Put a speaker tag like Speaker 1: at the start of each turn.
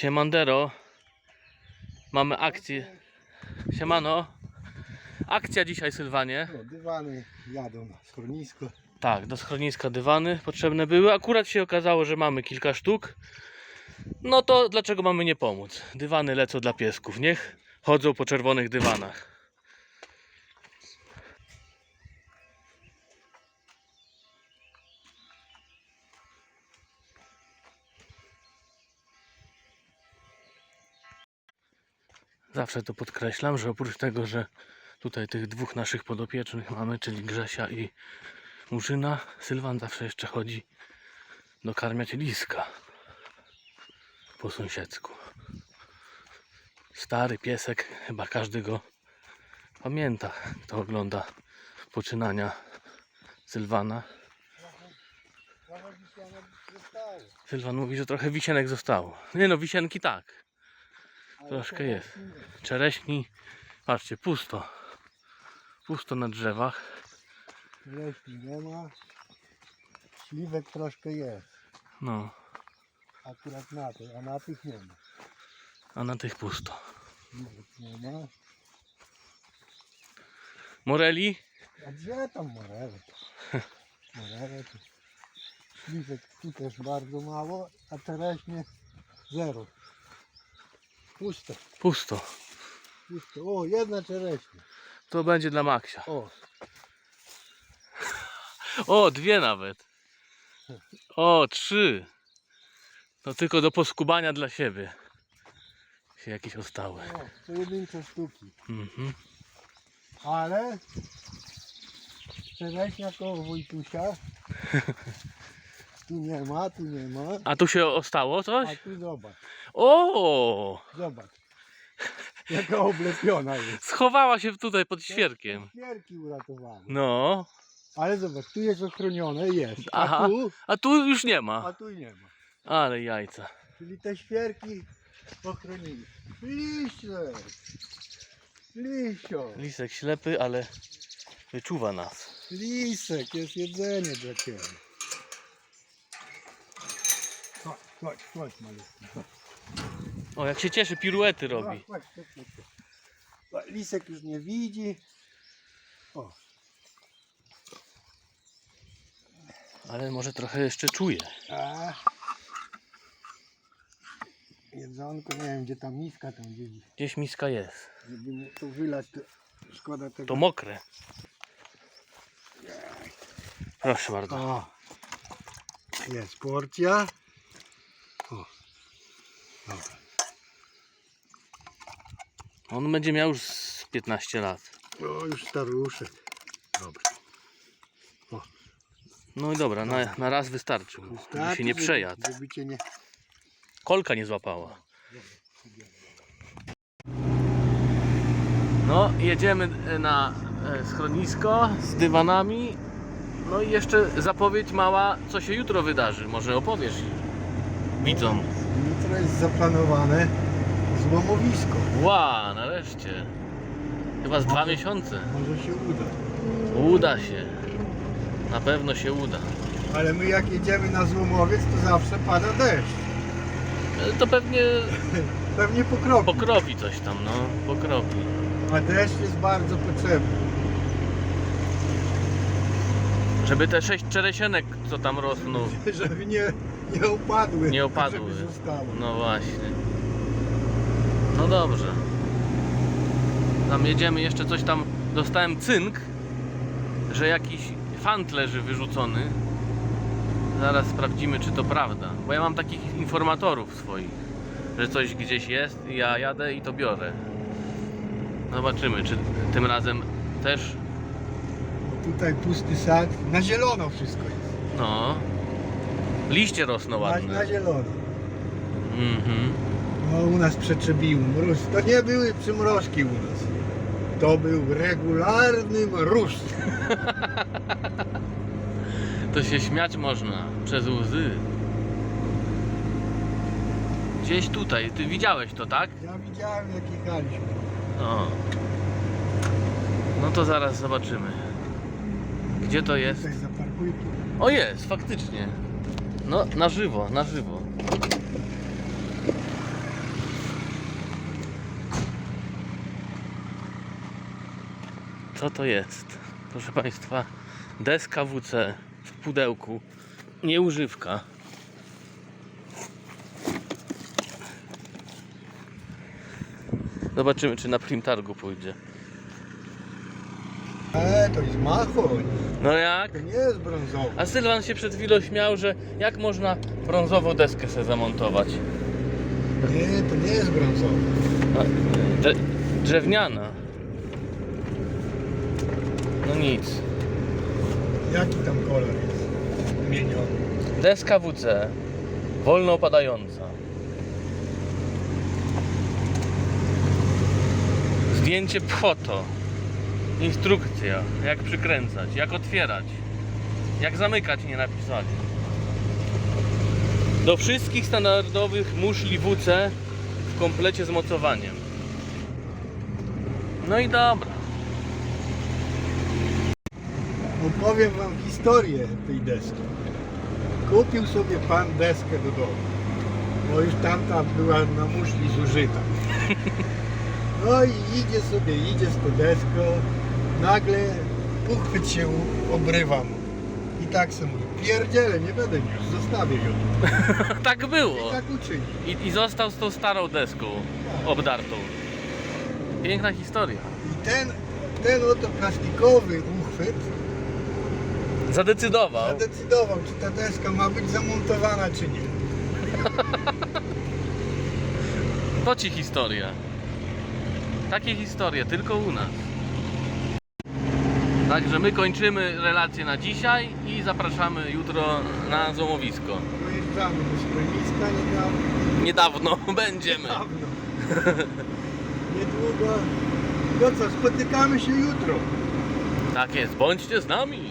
Speaker 1: Siemandero. Mamy akcję. Siemano. Akcja dzisiaj, Sylwanie.
Speaker 2: No, dywany jadą na schronisko.
Speaker 1: Tak, do schroniska dywany potrzebne były. Akurat się okazało, że mamy kilka sztuk. No to dlaczego mamy nie pomóc? Dywany lecą dla piesków. Niech chodzą po czerwonych dywanach. Zawsze to podkreślam, że oprócz tego, że tutaj tych dwóch naszych podopiecznych mamy, czyli Grzesia i Murzyna, Sylwan zawsze jeszcze chodzi dokarmiać liska po sąsiedzku. Stary piesek, chyba każdy go pamięta, kto ogląda poczynania Sylwana. Sylwan mówi, że trochę wisienek zostało. Nie no, wisienki tak. Troszkę jest. Czereśni, patrzcie, pusto. Pusto na drzewach.
Speaker 2: Leśni nie ma. Śliwek troszkę jest.
Speaker 1: No,
Speaker 2: Akurat na tej, a na tych nie ma.
Speaker 1: a na tych pusto.
Speaker 2: Śliwek nie ma.
Speaker 1: Moreli?
Speaker 2: A gdzie tam morele? Morele to... Śliwek tu też bardzo mało, a tereśnie zero. Puste,
Speaker 1: Pusto.
Speaker 2: puste. O, jedna czereśnia.
Speaker 1: To będzie dla Maksia.
Speaker 2: O,
Speaker 1: O, dwie nawet. O, trzy. To tylko do poskubania dla siebie. Się jakieś ostały.
Speaker 2: o pojedyncze sztuki.
Speaker 1: Mhm.
Speaker 2: Ale czereśnia koło Wojtusia. Tu nie ma, tu nie ma.
Speaker 1: A tu się ostało
Speaker 2: A
Speaker 1: coś?
Speaker 2: tu zobacz,
Speaker 1: O!
Speaker 2: zobacz. Jaka oblepiona jest.
Speaker 1: Schowała się tutaj pod świerkiem.
Speaker 2: Świerki uratowały.
Speaker 1: No,
Speaker 2: Ale zobacz, tu jest ochronione, jest. A
Speaker 1: Aha.
Speaker 2: tu,
Speaker 1: a tu już nie
Speaker 2: a
Speaker 1: ma.
Speaker 2: tu nie ma.
Speaker 1: Ale jajca.
Speaker 2: Czyli te świerki ochronili. Liście! Lisio!
Speaker 1: Lisek ślepy, ale wyczuwa nas.
Speaker 2: Lisek, jest jedzenie dla ciebie. Chodź, chodź, malutki.
Speaker 1: O, jak się cieszy, piruety robi.
Speaker 2: Chodź, chodź, chodź, Lisek już nie widzi. O,
Speaker 1: Ale może trochę jeszcze czuje.
Speaker 2: a. Jedzonko, nie wiem gdzie ta miska tam gdzieś.
Speaker 1: Gdzieś miska jest.
Speaker 2: Żeby mu to wylać, to szkoda tego.
Speaker 1: To mokre. Proszę bardzo.
Speaker 2: O, jest porcja. O, dobra.
Speaker 1: On będzie miał już z 15 lat.
Speaker 2: O, już staruszek. Dobra.
Speaker 1: No i dobra, na, na raz wystarczy. mu, Żeby się nie
Speaker 2: żeby-
Speaker 1: przejadł.
Speaker 2: Żeby cię nie...
Speaker 1: Kolka nie złapała. No, jedziemy e, na e, schronisko z dywanami. No i jeszcze zapowiedź mała, co się jutro wydarzy. Może opowiesz widzom.
Speaker 2: Jutro jest zaplanowane złomowisko.
Speaker 1: Ła, nareszcie. Chyba z dwa miesiące.
Speaker 2: Może się uda.
Speaker 1: Uda się. Na pewno się uda.
Speaker 2: Ale my jak jedziemy na złomowiec, to zawsze pada deszcz.
Speaker 1: E, To pewnie
Speaker 2: Pewnie pokropi.
Speaker 1: pokropi coś tam, no. Pokropi.
Speaker 2: A deszcz jest bardzo potrzebny.
Speaker 1: Żeby te sześć czeresienek, co tam rosną,
Speaker 2: Żeby nie, nie upadły.
Speaker 1: Nie upadły.
Speaker 2: Żeby zostało.
Speaker 1: No właśnie. No dobrze. Tam jedziemy jeszcze coś tam. Dostałem cynk, że jakiś fant leży wyrzucony. Zaraz sprawdzimy, czy to prawda. Bo ja mam takich informatorów swoich, że coś gdzieś jest i ja jadę i to biorę. Zobaczymy, czy tym razem też.
Speaker 2: Tutaj pusty sad. Na zielono wszystko jest.
Speaker 1: No. Liście rosną
Speaker 2: Na, na zielono.
Speaker 1: Mhm.
Speaker 2: No u nas przetrzebiło mróz. To nie były przymrozki u nas. To był regularny mróz.
Speaker 1: To się śmiać można przez łzy. Gdzieś tutaj, ty widziałeś to, tak?
Speaker 2: Ja widziałem jak jechaliśmy.
Speaker 1: O. No to zaraz zobaczymy. Gdzie to jest?
Speaker 2: Tutaj zaparkuj tu.
Speaker 1: O jest, faktycznie. No, na żywo, na żywo. Co to jest? Proszę Państwa, deska WC w pudełku, nieużywka. Zobaczymy, czy na Primtargu pójdzie.
Speaker 2: E, to jest machoń.
Speaker 1: No jak?
Speaker 2: To nie jest brązowy.
Speaker 1: A Sylwan się przed chwilą śmiał, że jak można brązową deskę sobie zamontować?
Speaker 2: Nie, to nie jest brązowy.
Speaker 1: A, Drze drewniana. No nic.
Speaker 2: Jaki tam kolor jest wymieniony?
Speaker 1: Deska WC. Wolno opadająca. Zdjęcie foto. Instrukcja. Jak przykręcać, jak otwierać. Jak zamykać nie napisali. Do wszystkich standardowych muszli WC w komplecie z mocowaniem. No i dobra.
Speaker 2: Opowiem wam historię tej deski. Kupił sobie pan deskę do domu. Bo już tamta była na muszli zużyta. No i idzie sobie, idzie z tą deską. Nagle uchwyt się obrywa mu. I tak sobie mówi, pierdziele, nie będę już, zostawię ją.
Speaker 1: tak było.
Speaker 2: I tak uczyni.
Speaker 1: I, I został z tą starą deską obdartą. Piękna historia.
Speaker 2: I ten, ten oto plastikowy uchwyt
Speaker 1: Zadecydował.
Speaker 2: zadecydował, czy ta deska ma być zamontowana, czy nie.
Speaker 1: To ci historia. Takie historie tylko u nas. Także my kończymy relację na dzisiaj i zapraszamy jutro na złomowisko.
Speaker 2: Dojeżdżamy do schroniska niedawno.
Speaker 1: Niedawno będziemy.
Speaker 2: Niedawno. Niedługo. No co, spotykamy się jutro.
Speaker 1: Tak jest, bądźcie z nami.